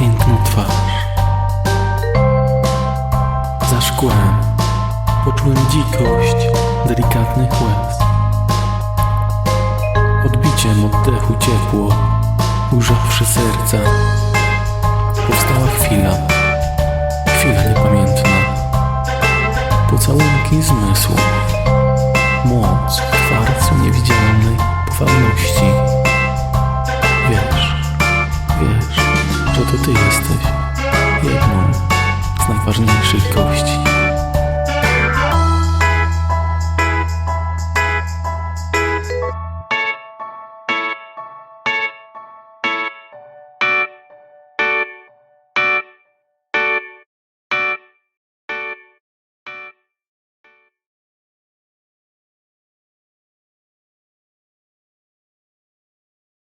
piękną twarz. Za szkłem poczułem dzikość delikatnych łez. Odbiciem oddechu ciepło, ujrzawszy serca, powstała chwila, chwila niepamiętna. Pocałunki zmysłu, to ty jesteś jedną z najważniejszych gości.